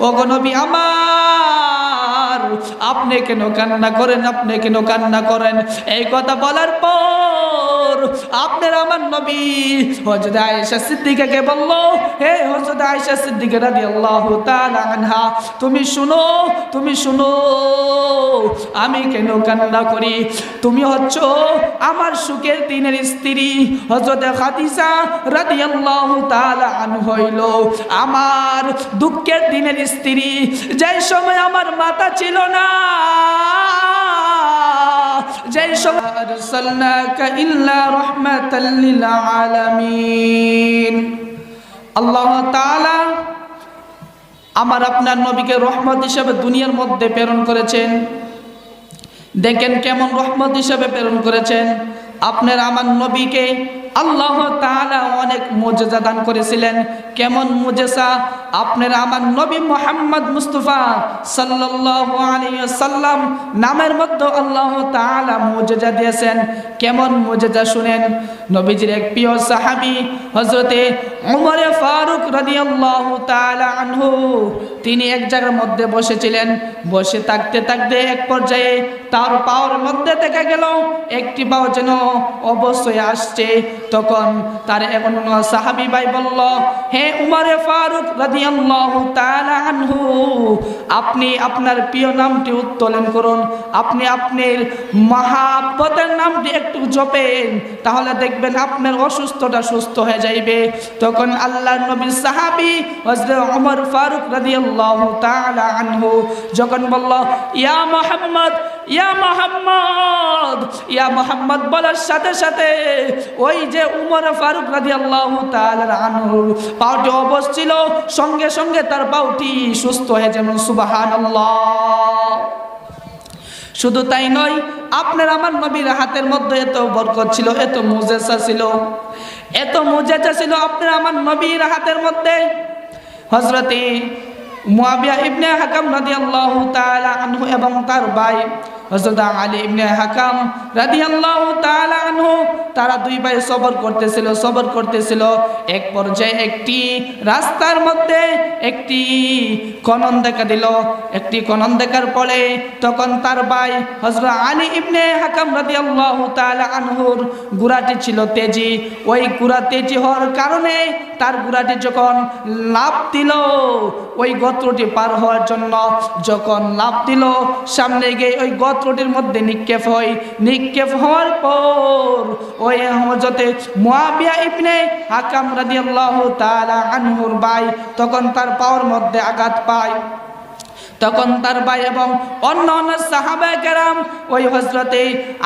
ও আমার আপনি কেন কান্না করেন আপনি কেন কান্না করেন? এই কথা বলার পর আপনার আমার নবী। হজরত আয়েশা সিদ্দিকাকে বলল, হে হজরত আয়েশা সিদ্দিকা রাদিয়াল্লাহু তাআলা আনহা, তুমি শুনো তুমি শুনো। আমি কেন কান্না করি? তুমি হচ্ছ আমার সুখের দিনের স্ত্রী। হজরত খাদিজা রাদিয়াল্লাহু তাআলা আনহু হইল আমার দুঃখের দিনের স্ত্রী। যে সময় আমার মাতা ছিল না যেই আল্লাহ তাআলা আমার আপনার নবীকে রহমত হিসেবে দুনিয়ার মধ্যে প্রেরণ করেছেন। দেখেন কেমন রহমত হিসেবে প্রেরণ করেছেন। আপনার আমার নবীকে আল্লাহ তাআলা অনেক মজেজা দান করেছিলেন। কেমন মজেসা আপনার আমার নবী মোহাম্মদ মুস্তফা আলাইহি সাল্লাম নামের মধ্যে আল্লাহ তাআলা মজেজা দিয়েছেন। কেমন মজেজা শুনেন? নবীজির এক প্রিয় সাহাবী হযরতে ওমর ফারুক রাদিয়াল্লাহু তাআলা আনহু, তিনি এক জায়গার মধ্যে বসেছিলেন। বসে থাকতে থাকতে এক পর্যায়ে তার পাওয়ার মধ্যে থেকে গেল, একটি পাও যেন অবশ্যই আসছে। তখন তার এমন সাহাবি ভাই বলল, হে উমারে ফারুক তাআলা আপনি আপনার প্রিয় নামটি উত্তোলন করুন। আপনি আপনার মহাব্বতের নামটি একটু জপেন, তাহলে দেখবেন আপনার অসুস্থটা সুস্থ হয়ে যাইবে। তখন আল্লাহর নবীর সাহাবী ওমর ফারুক রাদিয়াল্লাহু তাআলা আনহু যখন বলল, ইয়া মুহাম্মদ ইয়া মুহাম্মদ ইয়া মুহাম্মদ বলার সাথে সাথে ওই যে উমর ফারুক রাদিয়াল্লাহু তাআলা আনহু পাউটি অবশ ছিল। সঙ্গে সঙ্গে তার পাউটি সুস্থ হয়ে যেমন সুবহানাল্লাহ। শুধু তাই নয়, আপনার আমার নবীর হাতের মধ্যে এত বরকত ছিল, এত মুজেসা ছিল, এত মুজেসা ছিল আপনার আমার নবীর হাতের মধ্যে। হজরতে মুয়াবিয়া ইবনে হাকাম রাদিয়াল্লাহু তাআলা আনহু এবং তার ভাই হযরত আলী ইবনে হাকাম রাদিয়াল্লাহু তাআলা আনহু, তারা দুই ভাই সবর করতেছিল সবর করতেছিল। এক পর্যায়ে একটি রাস্তার মধ্যে একটি খনন দেখা দিল। একটি খনন দেখার পরে তখন তার ভাই হযরত আলী ইবনে হাকাম রাদিয়াল্লাহু তাআলা আনহুর গুড়াটি ছিল তেজি। ওই গুড়া তেজি হওয়ার কারণে তার গুড়াটি যখন লাভ দিল, ওই গত্রটি পার হওয়ার জন্য যখন লাভ দিল, সামনে গিয়ে ওই গত্রটির মধ্যে নিক্ষেপ হয় নিক্ষেপ হওয়ার পর ওই হজরতে মুয়াবিয়া ইবনে হাকাম রাদিয়াল্লাহু তাআলা আনহুর বাই তখন তার পাওয়ার মধ্যে আঘাত পায়। তখন তার ভাই এবং অন্য অন্য সাহাবা কেরাম ওই হজরতে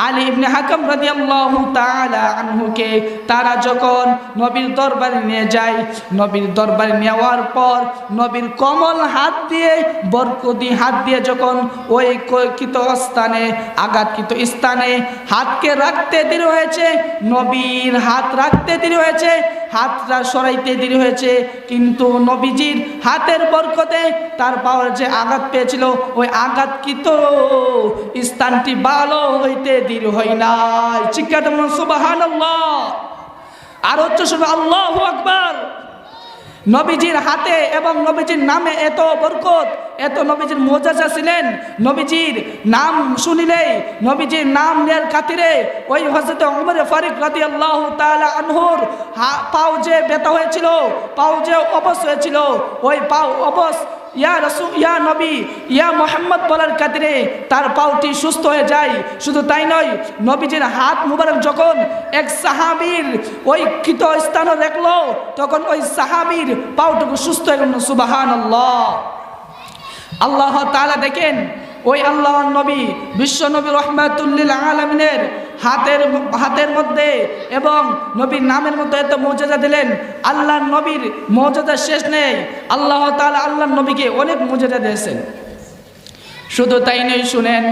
আলী ইবনে হাকাম রাদিয়াল্লাহু তাআলা আনহুকে তারা যখন নবীর দরবারে নিয়ে যায়, নবীর দরবারে নেওয়ার পর নবীর কমল হাত দিয়ে, বরকতি হাত দিয়ে যখন ওই কিত স্থানে, আঘাতকৃত স্থানে হাতকে রাখতে দেরি হয়েছে, নবীর হাত রাখতে দেরি হয়েছে হাতটা সরাইতে দেরি হয়েছে, কিন্তু নবীজির হাতের বরকতে তার পাওয়ার যে আঘাত পেয়েছিল, ওই আঘাত কি তো স্থানটি ভালো হইতে দেরি হয় নাই। চিৎকার সুবাহ আর হচ্ছে শুধু আল্লাহ আকবার। নবীজির হাতে এবং নবীজির নামে এত বরকত, এত নবীজির মোজাজা ছিলেন। নবীজির নাম শুনিলেই, নবীজির নাম নেয়ার খাতিরে ওই হজরত উমর ফারিক রাতি আল্লাহ তালা আনহুর পাও যে বেতা হয়েছিল, পাও যে অবস হয়েছিল, ওই পাও অবস ইয়া রসু ইয়া নবী, ইয়া মোহাম্মদ বলার কাতিরে তার পাউটি সুস্থ হয়ে যায়। শুধু তাই নয়, নবীজির হাত মুবারক যখন এক সাহাবির ওই কৃত স্থানে দেখল, তখন ওই সাহাবির পাউটুকু সুস্থ হয়ে গেল। সুবাহান আল্লাহ আল্লাহ তালা দেখেন ওই আল্লাহ নবী, বিশ্ব নবী রহমাতুল্লিল আলমিনের হাতের হাতের মধ্যে এবং নবীর নামের মধ্যে এত মর্যাদা দিলেন। আল্লাহ নবীর মর্যাদা শেষ নেই। আল্লাহ তাআলা আল্লাহ নবীকে অনেক মর্যাদা দিয়েছেন। শুধু তাই নয়, শুনেন,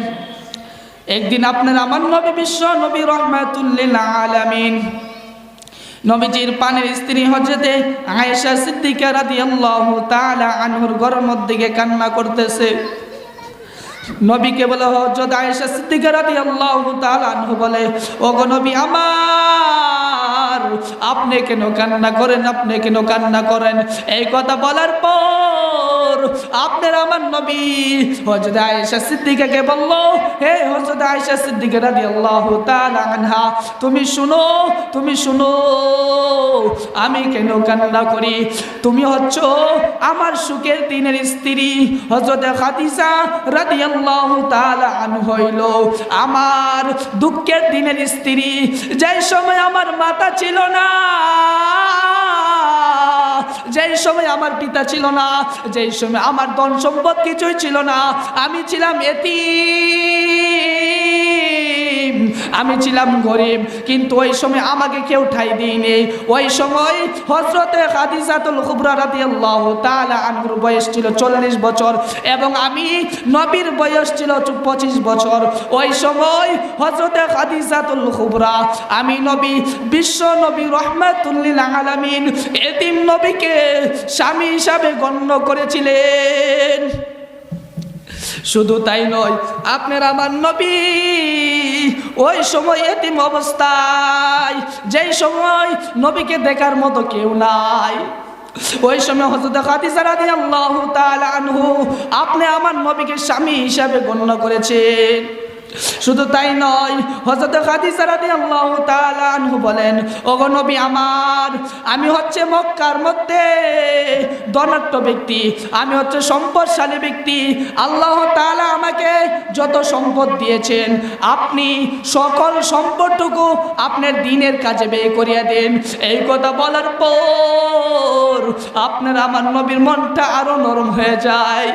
একদিন আপনার আমার নবী বিশ্ব নবী রহমাতুল্লিল আলামিন নবীজির পানের স্ত্রী হজরতে আয়েশা সিদ্দিকা রাদিয়াল্লাহু তাআলা আনহুর মধ্যে গিয়ে কান্না করতেছে। নবীকে বলে হজরত আয়েশা সিদ্দিকা রাদিয়াল্লাহু তাআলা আনহু বলে, ওগো নবী আমার, আপনি কেন কান্না করেন, আপনি কেন কান্না করেন? এই কথা বলার পর আমার নবী। আয়েশা সিদ্দিকাকে বলল, হে আয়েশা সিদ্দিকা রাদিয়াল্লাহু তাআলা আনহা, তুমি শুনো তুমি শুনো। আমি কেন কান্না করি? তুমি হচ্ছ আমার সুখের দিনের স্ত্রী। হজরত খাদিজা রাদিয়াল্লাহু তাআলা আনহা হইল আমার দুঃখের দিনের স্ত্রী। যে সময় আমার মাতা ছিল না যেই সময় আমার পিতা ছিল না, যেই সময় আমার ধন সম্পদ কিছুই ছিল না, আমি ছিলাম এতি আমি ছিলাম গরিব, কিন্তু ওই সময় আমাকে কেউ ঠাই দিইনি। ওই সময় হজরতে খাদিজাতুল কুবরা রাদিয়াল্লাহু তাআলা আনহুর বয়স ছিল চল্লিশ বছর এবং আমি নবীর বয়স ছিল পঁচিশ বছর। ওই সময় হজরতে খাদিজাতুল কুবরা, আমি নবী, বিশ্ব নবী রহমাতুল্লিল আলামিন এতিম নবীকে স্বামী হিসাবে গণ্য করেছিলেন। শুধু তাই নয়, আপনার আমার নবী ওই সময় এতিম অবস্থায়, যেই সময় নবীকে দেখার মতো কেউ নাই। ওই সময় হজরত খাদিজা রাদিয়াল্লাহু তাআলা আনহু আপনি আমার নবীকে স্বামী হিসাবে গণ্য করেছেন। শুধু তাই নয় হজরত খাদিজা রাদিয়াল্লাহু তাআলা আনহু বলেন, ওগো নবী আমার, আমি হচ্ছে মক্কার মধ্যে ধনাঢ্য ব্যক্তি, আমি হচ্ছে সম্পদশালী ব্যক্তি। আল্লাহ তাআলা আমাকে যত সম্পদ দিয়েছেন, আপনি সকল সম্পদটুকু আপনার দিনের কাজে ব্যয় করিয়া দেন। এই কথা বলার পর আপনার আমার নবীর মনটা আরও নরম হয়ে যায়।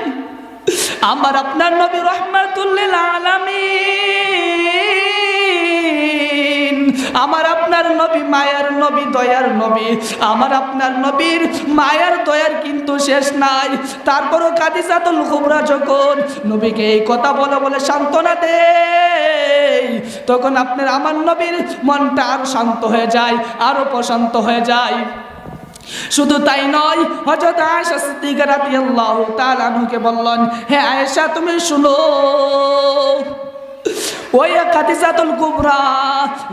আমার আপনার নবী রহমাতুল্লিল আলামিন। আমার আপনার নবী মায়ার নবী, দয়ার নবী। আমার আপনার নবীর মায়ার দয়ার কিন্তু শেষ নাই। তারপরও কাদিসাতুল কুবরা যখন নবীকে এই কথা বলে বলে সান্ত্বনা দেয়, তখন আপনার আমার নবীর মনটা আরও শান্ত হয়ে যায়, আরও প্রশান্ত হয়ে যায়। শুধু তাই নয় হজরত আয়েশা সিদ্দিকা রাদিয়াল্লাহু তাআলা আনহুকে বললেন হে আয়েশা তুমি শুনো। ওই কাদিজাতুল কুবরা,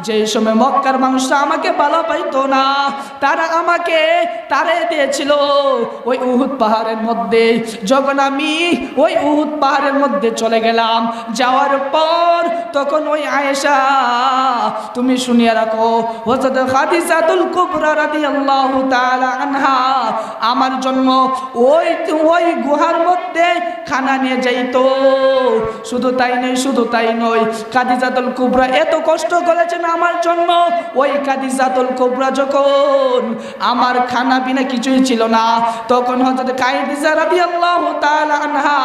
যে সময় মক্কার মানুষরা আমাকে ভালো পাইতো না, তারা আমাকে তারে দিয়েছিল ওই উহুদ পাহাড়ের মধ্যে। যখন আমি ওই উহুদ পাহাড়ের মধ্যে চলে গেলাম, যাওয়ার পর তখন ওই আয়েশা, তুমি শুনিয়ে রাখো, হযরত খাদিজাতুল কুবরা রাদিয়াল্লাহু তাআলা আনহা আমার জন্য ওই ওই গুহার মধ্যে খানা নিয়ে যাইতো। শুধু তাই নয়, শুধু তাই নয় কাদিজাতুল কুবরা এত কষ্ট করেছেন আমার জন্য। ওই কাদিজাতুল কুবরা যখন আমার খানা পিনা কিছুই ছিল না, তখন হযরত কাইদিজা রাদিয়াল্লাহু তাআলা আনহা,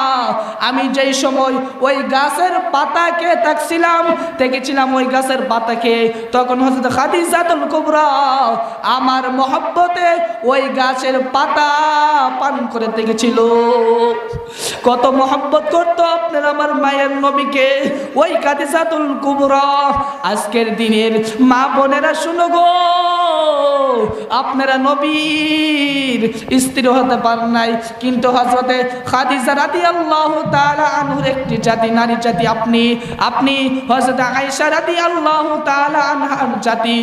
আমি যেই সময় ওই গাছের পাতাকে তাকছিলাম দেখেছিলাম ওই গাছের পাতাকে তখন হযরত খাদিজাতুল কুবরা আমার মহব্বতে ওই গাছের পাতা পান করে দেখেছিল। কত মহব্বত করতো আপনার আমার মায়ের নবীকে। ওই কাদিসাতুল কুবরা। আজকের দিনের মা বোনেরা শুনো গো। আপনারা নবীর স্ত্রী হতে পারেন নাই, কিন্তু হজরতে খাদিজা রাদিয়াল্লাহু তাআলা আনহুর একটি জাতি, নারী জাতি আপনি আপনি হজরত আয়েশা রাদিয়াল্লাহু তালা আনহার জাতি।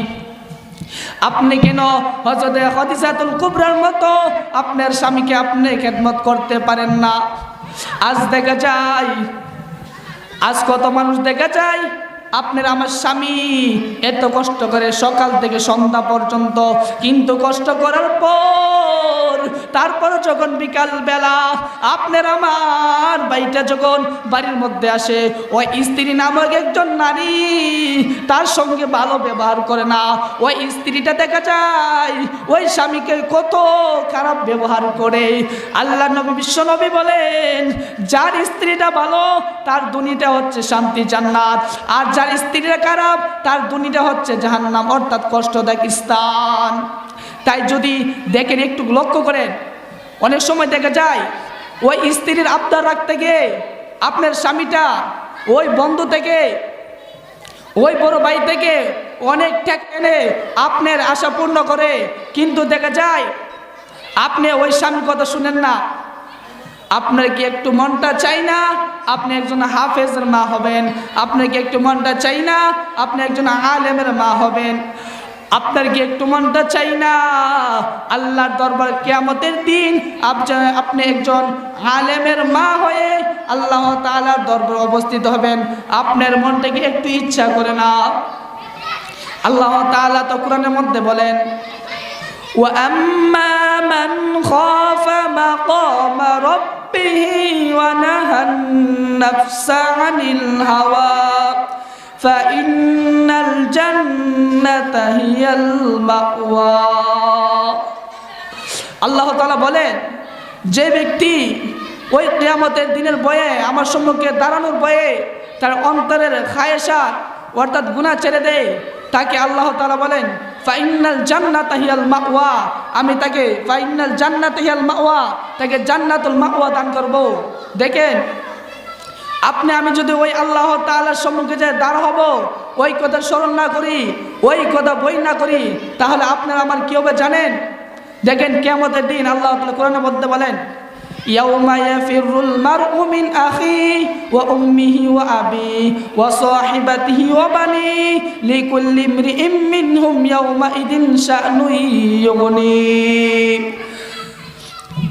আপনি কেন হজরত খদিজাতুল কুবরার মতো আপনার স্বামীকে আপনি খেদমত করতে পারেন না? আজ দেখা যায় আজ কত মানুষ দেখা যায় আপনার আমার স্বামী এত কষ্ট করে সকাল থেকে সন্ধ্যা পর্যন্ত, কিন্তু কষ্ট করার পর, তারপর যখন বিকাল বেলা আপনার আমার বাড়িটা যখন বাড়ির মধ্যে আসে, ওই স্ত্রী নামক একজন নারী তার সঙ্গে ভালো ব্যবহার করে না। ওই স্ত্রীটা দেখা যায়, ওই স্বামীকে কত খারাপ ব্যবহার করে। আল্লাহ নবী, বিশ্ব নবী বলেন, যার স্ত্রীটা ভালো, তার দুনিটা হচ্ছে শান্তি জান্নাত। আর যার স্ত্রীটা খারাপ, তার দুনিটা হচ্ছে জাহান্নাম, অর্থাৎ কষ্টদায়ক স্থান। তাই যদি দেখেন একটু লক্ষ্য করেন, অনেক সময় দেখা যায়, ওই স্ত্রীর আবদার রাখতে গিয়ে আপনার স্বামীটা ওই বন্ধু থেকে, ওই বড় ভাই থেকে অনেক ট্যাক এনে আপনার আশা পূর্ণ করে। কিন্তু দেখা যায়, আপনি ওই স্বামীর কথা শুনেন না আপনার কি একটু মনটা চাই না আপনি একজন হাফেজের মা হবেন আপনার কি একটু মনটা চাই না আপনি একজন আলেমের মা হবেন আপনার কি একটু মনটা চাই না আল্লাহর দরবার কেয়ামতের দিন আপ- আপনি একজন আলেমের মা হয়ে আল্লাহ তাআলার দরবার অবস্থিত হবেন আপনার মনটা কি একটু ইচ্ছা করে না আল্লাহ তাআলা তো কোরআনের মধ্যে বলেন وأما من خاف مقام ربه ونهى النفس عن الهوى فإن الجنة هي المأوى আল্লাহ তাআলা বলেন যে ব্যক্তি ওই কিয়ামতের দিনের বয়ে আমার সম্মুখে দাঁড়ানোর বয়ে তার অন্তরের খায়েশা অর্থাৎ গুনাহ ছেড়ে দেয় তাকে আল্লাহ তাআলা বলেন ফাইনাল জান্নাত হিয়াল মাওয়া। আমি তাকে ফাইনাল জান্নাত হিয়াল মাওয়া, তাকে জান্নাতুল মাওয়া দান করব। দেখেন, আপনি, আমি যদি ওই আল্লাহ তাআলার সম্মুখে যে দাঁড় হব, ওই কথা স্মরণ না করি, ওই কথা বই না করি, তাহলে আপনার আমার কি হবে জানেন? দেখেন কেমতের দিন আল্লাহ তাআলা কোরআনের মধ্যে বলেন يوم يفر المرء من أخيه وأمه وأبيه وصاحبته وبنيه لكل امرئ منهم يومئذ شأن يغنيه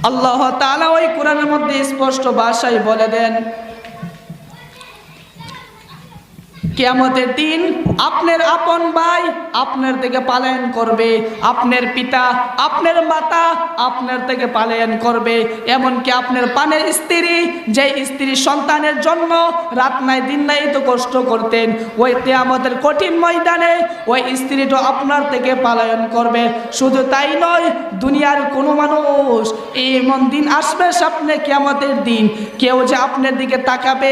আল্লাহ তাআলা ওই কোরআনের মধ্যে স্পষ্ট ভাষায় বলে দেন কেয়ামতের দিন আপনার আপন ভাই আপনার থেকে পালায়ন করবে। আপনার পিতা, আপনার মাতা আপনার থেকে পালায়ন করবে। এমনকি আপনার পানের স্ত্রী, যে স্ত্রী সন্তানের জন্য রাত নাই, দিন নাই তো কষ্ট করতেন, ওই কেয়ামতের কঠিন ময়দানে ওই স্ত্রীটা আপনার থেকে পালায়ন করবে। শুধু তাই নয়, দুনিয়ার কোনো মানুষ এমন দিন আসবে সামনে কেয়ামতের দিন, কেউ যে আপনার দিকে তাকাবে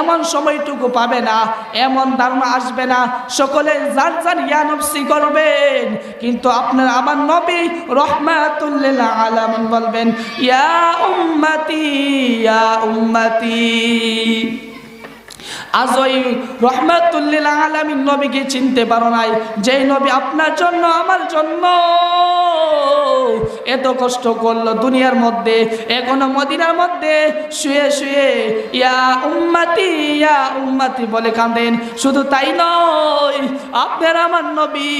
এমন সময়টুকু পাবে না, এমন ধারণা আসবে না। সকলে যার যার ইয়ানফসি করবেন। কিন্তু আপনার আমার নবী রহমাতুল্লিল আলামিন বলবেন, ইয়া উম্মতি ইয়া উম্মতি। আজ ওই রহমাতুল্লিল আলামিন নবীকে চিনতে পারো নাই, যেই নবী আপনার জন্য, আমার জন্য। এত কষ্ট করল দুনিয়ার মধ্যে, এখনও মদিনার মধ্যে। শুয়ে শুয়ে, ইয়া উম্মাতি ইয়া উম্মাতি বলে কাঁদেন। শুধু তাই নয়, আপনার আমার নবী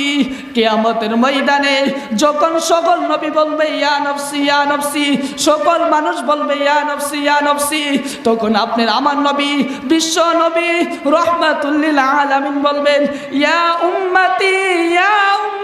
কেয়ামতের ময়দানে যখন সকল নবী বলবে, ইয়া নফসি ইয়া নফসি, সকল মানুষ বলবে, ইয়া নফসি ইয়া নফসি, তখন আপনার আমার নবী, বিশ্ব নবী রহমাতুল্লিল আলামিন বলবেন, ইয়া উম্মতি ইয়া উম্মতি।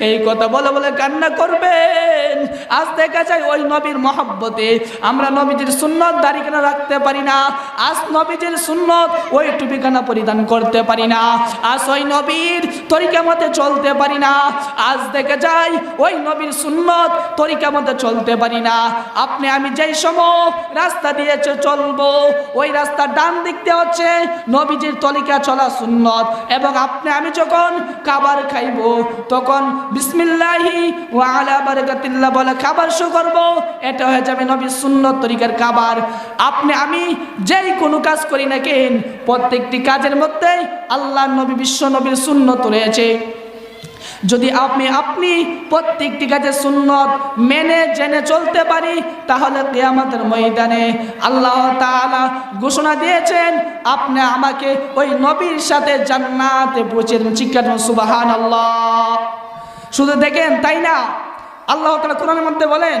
এই কথা বলে বলে কান্না করবেন। আজ দেখা যায় ওই নবীর মহব্বতে আমরা নবীজির সুন্নত দাড়িখানা রাখতে পারি না। আজ নবীজির সুন্নত ওই টুপিখানা পরিধান করতে পারি না। আজ ওই নবীর তরিকা মতে চলতে পারি না। আজ দেখে যাই ওই নবীর সুন্নত তরিকা মতে চলতে পারি না। আপনি, আমি যেই সময় রাস্তা দিয়ে চ- চলবো, ওই রাস্তার ডান দিক দিয়ে হচ্ছে নবীজির তলিকা চলা সুন্নত। এবং আপনি, আমি যখন খাবার খাইব, তখন বিসমিল্লাহি ওয়া আলা বারাকাতিল্লাহ বলে খাবার শুরু করব। এটা হয়ে যাবে নবীর সুন্নত তরিকার খাবার। আপনি, আমি যেই কোনো কাজ করি না কেন, প্রত্যেকটি কাজের মধ্যে আল্লাহ নবী বিশ্ব নবীর সুন্নত রয়েছে। যদি আপনি আপনি প্রত্যেকটি কাজে সুন্নত মেনে জেনে চলতে পারি, তাহলে কেয়ামতের ময়দানে আল্লাহ তালা ঘোষণা দিয়েছেন, আপনি আমাকে ওই নবীর সাথে জান্নাতে পৌঁছে দেবেন। চিৎকার সুবাহান আল্লাহ শুধু দেখেন, তাই না? আল্লাহ তালা কোরআনের মধ্যে বলেন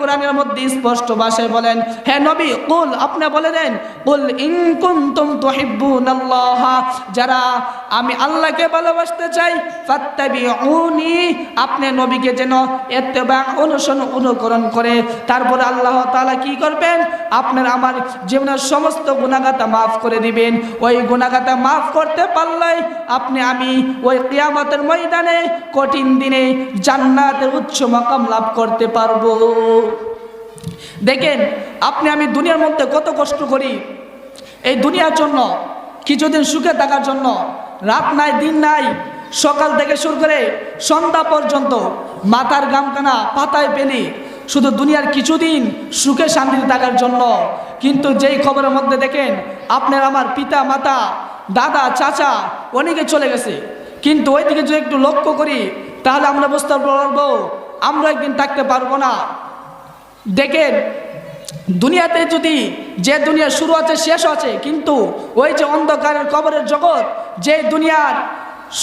কোরআনের মধ্যে স্পষ্ট ভাষায় বলেন, হে নবী, কুল, আপনি বলে দেন, কুল ইন কুনতুম তুহিব্বুনাল্লাহ, যারা আমি আল্লাহকে ভালোবাসতে চাই, ফাত্তাবিউনি, আপনি নবীকে যেন ইত্তেবা অনুসরণ অনুকরণ করে। তারপর আল্লাহ তাআলা কি করবেন? আপনার আমার জীবনের সমস্ত গুনাহগাতা মাফ করে দিবেন। ওই গুনাহগাতা মাফ করতে পারলে আপনি, আমি ওই কিয়ামতের ময়দানে কঠিন দিনে জান্নাতের উচ্চ মাকাম লাভ করতে পারব। দেখেন, আপনি আমি দুনিয়ার মধ্যে কত কষ্ট করি। এই দুনিয়ার জন্য, কিছুদিন সুখে থাকার জন্য, রাত নাই, দিন নাই, সকাল থেকে শুরু করে সন্ধ্যা পর্যন্ত মাথার গামখানা পাতায় পেলি শুধু দুনিয়ার কিছুদিন সুখে শান্তিতে থাকার জন্য। কিন্তু যেই খবরের মধ্যে দেখেন, আপনার আমার পিতা, মাতা, দাদা, চাচা, অনেকে চলে গেছে। কিন্তু ওই দিকে যদি একটু লক্ষ্য করি, তাহলে আমরা বুঝতে পারব, আমরা একদিন থাকতে পারব না। দেখেন, দুনিয়াতে যদি যে দুনিয়া শুরু আছে, শেষ আছে, কিন্তু ওই যে অন্ধকারের কবরের জগৎ, যে দুনিয়ার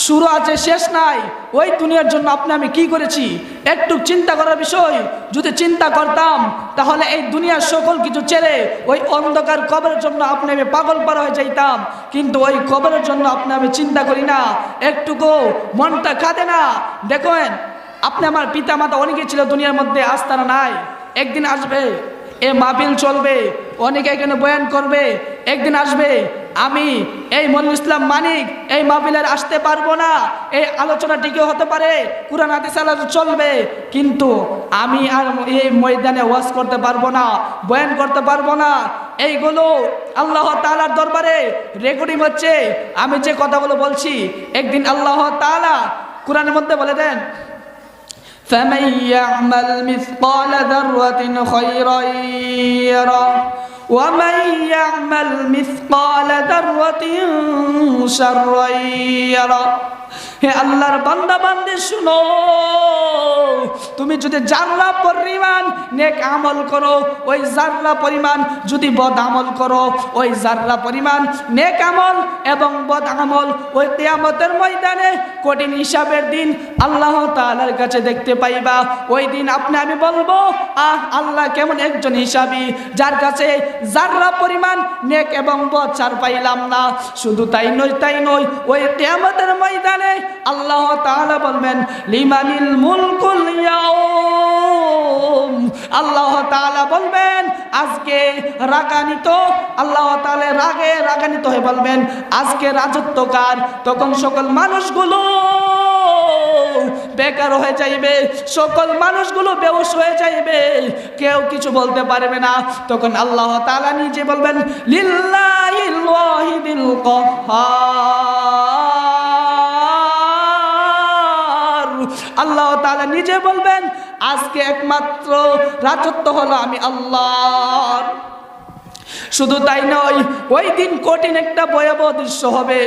শুরু আছে, শেষ নাই, ওই দুনিয়ার জন্য আপনি আমি কি করেছি? একটু চিন্তা করার বিষয়, যদি চিন্তা করতাম, তাহলে এই দুনিয়ার সকল কিছু ছেড়ে ওই অন্ধকার কবরের জন্য আপনি আমি পাগল পার হয়ে যাইতাম। কিন্তু ওই কবরের জন্য আপনি আমি চিন্তা করি না, একটুকু মনটা কাঁদে না। দেখেন, আপনি আমার পিতা মাতা অনেকে ছিল দুনিয়ার মধ্যে আজ তারা নাই। একদিন আসবে, এ মাহফিল চলবে, অনেকে এখানে বয়ান করবে, একদিন আসবে, আমি এই মনুল ইসলাম মানিক এই মাহফিলের আসতে পারব না। এই আলোচনা টিকে হতে পারে? কোরআন হাদিস চলবে, কিন্তু আমি আর এই ময়দানে ওয়াজ করতে পারব না, বয়ান করতে পারব না। এইগুলো আল্লাহ তালার দরবারে রেকর্ডিং হচ্ছে। আমি যে কথাগুলো বলছি, একদিন আল্লাহ তাআলা কোরআনের মধ্যে বলে দেন فمن يعمل مثقال ذرة خيرا يره. ومن يعمل مثقال ذرة شرا يره হে আল্লাহর বান্দা বান্দে শুনো তুমি যদি জানলা পরিমাণ নেক আমল করো ওই জাররা পরিমাণ যদি বদ আমল করো ওই জাররা পরিমাণ নেক আমল এবং বদ আমল ওই কিয়ামতের ময়দানে কঠিন হিসাবের দিন আল্লাহ তাআলার কাছে দেখতে পাইবা ওই দিন আপনি আমি বলবো আহ আল্লাহ কেমন একজন হিসাবী যার কাছে জাররা পরিমাণ নেক এবং ছাড় পাইলাম না, শুধু তাই নয় তাই নয়, ওই কিয়ামতের ময়দানে আল্লাহ তাআলা বলবেন, লিমানিল মুলকুল ইয়াউম। আল্লাহ তাআলা বলবেন, আজকে রাগান্বিত। আল্লাহ তাআলা রাগে রাগান্বিত হয়ে বলবেন, আজকে রাজত্বকার, তখন সকল মানুষগুলো বেকার হয়ে যাইবে। সকল মানুষগুলো বেউস হয়ে যাইবে। কেউ কিছু বলতে পারবে না। তখন আল্লাহ তালা নিজে বলবেন, লিল্লাহিল ওয়াহিদিল আল্লাহ তালা নিজে বলবেন, আজকে একমাত্র রাজত্ব হলো আমি আল্লাহর। শুধু তাই নয়, ওই দিন কঠিন একটা ভয়াবহ দৃশ্য হবে।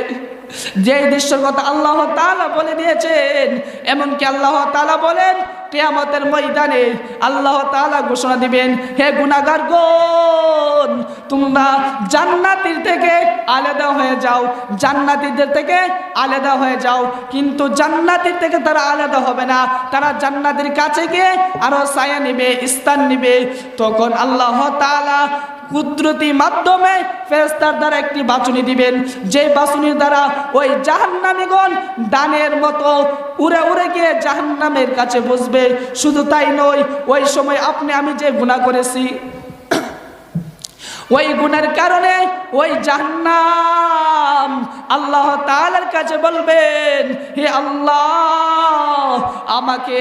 যে দৃশ্যের কথা আল্লাহ তালা বলে দিয়েছেন, এমনকি আল্লাহ তালা বলেন, কেয়ামতের ময়দানে আল্লাহ তাআলা ঘোষণা দিবেন, হে গুনাহগার গণ, তোমরা জান্নাতির থেকে আলাদা হয়ে যাও, জান্নাতীদের থেকে আলাদা হয়ে যাও। কিন্তু জান্নাতির থেকে তারা আলাদা হবে না। তারা জান্নাতের কাছে গিয়ে আরও ছায়া নিবে, স্থান নিবে। তখন আল্লাহ তাআলা কুদরতি মাধ্যমে ফেরেস্তার দ্বারা একটি বাছুনি দিবেন। যে বাছুনির দ্বারা ওই জাহান্নামীগণ দানের মতো উড়ে উড়ে গিয়ে জাহান্নামের কাছে বসবে। শুধু তাই নয়, ওই সময় আপনি, আমি যে গুণা করেছি, ওই গুণের কারণে ওই জাহান্নাম আল্লাহ তাআলার কাছে বলবেন, হে আল্লাহ, আমাকে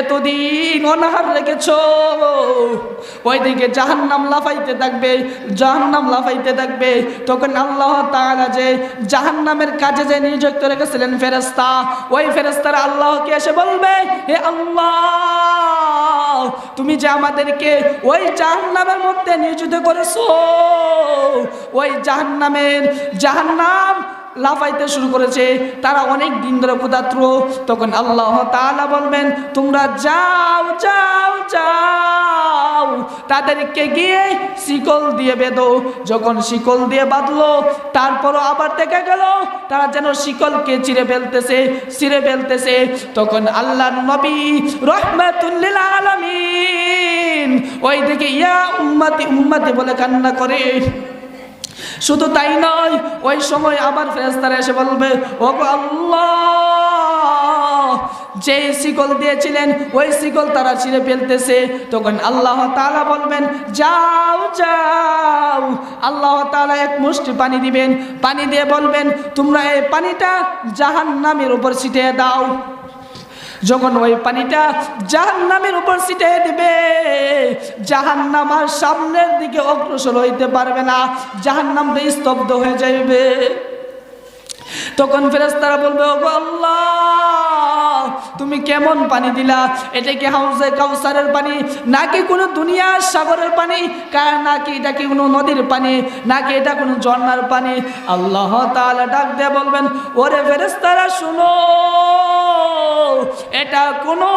এতদিন অনাহার রেখেছ। ওইদিকে জাহান্নাম লাফাইতে থাকবে, জাহান্নাম লাফাইতে থাকবে। তখন আল্লাহ তাআলা যে জাহান্নামের কাজে যে নিযুক্ত রেখেছিলেন ফেরেশতা, ওই ফেরেশতারা আল্লাহকে এসে বলবে, হে আল্লাহ, তুমি যে আমাদেরকে ওই জাহান্নামের মধ্যে নিয়োজিত করেছ, ওই জাহান্নামের জাহান্নাম লাফাইতে শুরু করেছে, তারা অনেক দিন ধরে ক্ষুদাত্র তখন আল্লাহ তাআলা বলবেন, তোমরা যাও যাও যাও। তাদেরকে গিয়ে শিকল দিয়ে বেঁধো। যখন শিকল দিয়ে বাঁধলো, তারপরও আবার দেখা গেল, তারা যেন শিকলকে চিরে ফেলতেছে চিরে ফেলতেছে। তখন আল্লাহ নবী রহমাতুল্লিল আলামিন ওই দিকে ইয়া উম্মতি উম্মতি বলে কান্না করে। শুধু তাই নয়, ওই সময় আবার ফেরেস্তারা এসে বলবে ও আল্লাহ যে শিকল দিয়েছিলেন, ওই শিকল তারা ছিঁড়ে ফেলতেছে। তখন আল্লাহ তাআলা বলবেন, যাও যাও। আল্লাহ তাআলা এক মুষ্টি পানি দিবেন, পানি দিয়ে বলবেন, তোমরা এই পানিটা জাহান্নামের উপর ছিটিয়ে দাও। যখন ওই পানিটা জাহান নামের উপর ছিটিয়ে দিবে, জাহান্নাম আর সামনের দিকে অগ্রসর হইতে পারবে না জাহান নাম স্তব্ধ হয়ে যাইবে। তখন ফেরেস্তারা বলবে ও গো আল্লাহ, তুমি কেমন পানি দিলা? এটা কি হাউজে কাউসারের পানি? নাকি কোনো দুনিয়ার সাগরের পানি? কার নাকি এটা কি কোনো নদীর পানি? নাকি এটা কোনো ঝর্ণার পানি? আল্লাহ তাআলা ডাক দিয়ে বলবেন, ওরে ফেরেশতারা, শুনো, এটা কোনো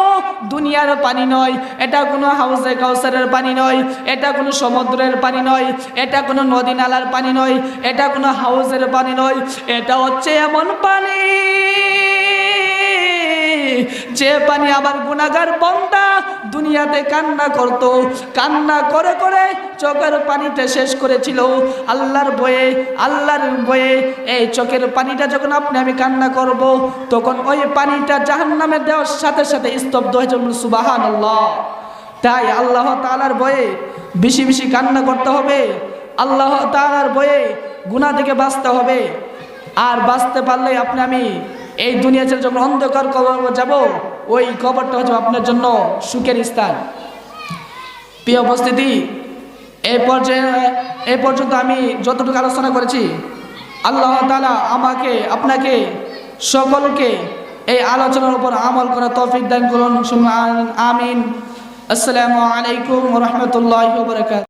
দুনিয়ার পানি নয়, এটা কোনো হাউজে কাউসারের পানি নয়, এটা কোনো সমুদ্রের পানি নয়, এটা কোনো নদী নালার পানি নয়, এটা কোনো হাউসের পানি নয়, এটা এমন পানি, যে পানি আমার গুণাগার বন্দা দুনিয়াতে কান্না করত। কান্না করে করে চোখের পানিটা শেষ করেছিল। আল্লাহর বয়ে আল্লাহর বয়ে এই চোখের পানিটা যখন আপনি, আমি কান্না করব, তখন ওই পানিটা জাহান নামে দেওয়ার সাথে সাথে স্তব্ধ হয়ে যাবে। সুবাহান তাই আল্লাহ তালার বয়ে বেশি বেশি কান্না করতে হবে। আল্লাহ তালার বয়ে গুণা থেকে বাঁচতে হবে। আর বাঁচতে পারলে আপনি আমি এই দুনিয়া ছেড়ে যখন অন্ধকার কবর যাব, ওই কবরটা হচ্ছে আপনার জন্য সুখের স্থান। প্রিয় উপস্থিতি এই পর্যায়ে এই পর্যন্ত আমি যতটুকু আলোচনা করেছি, আল্লাহ তালা আমাকে, আপনাকে, সকলকে এই আলোচনার উপর আমল করা তৌফিক দান করুন। আমিন। আসসালামু আলাইকুম রহমতুল্লাহ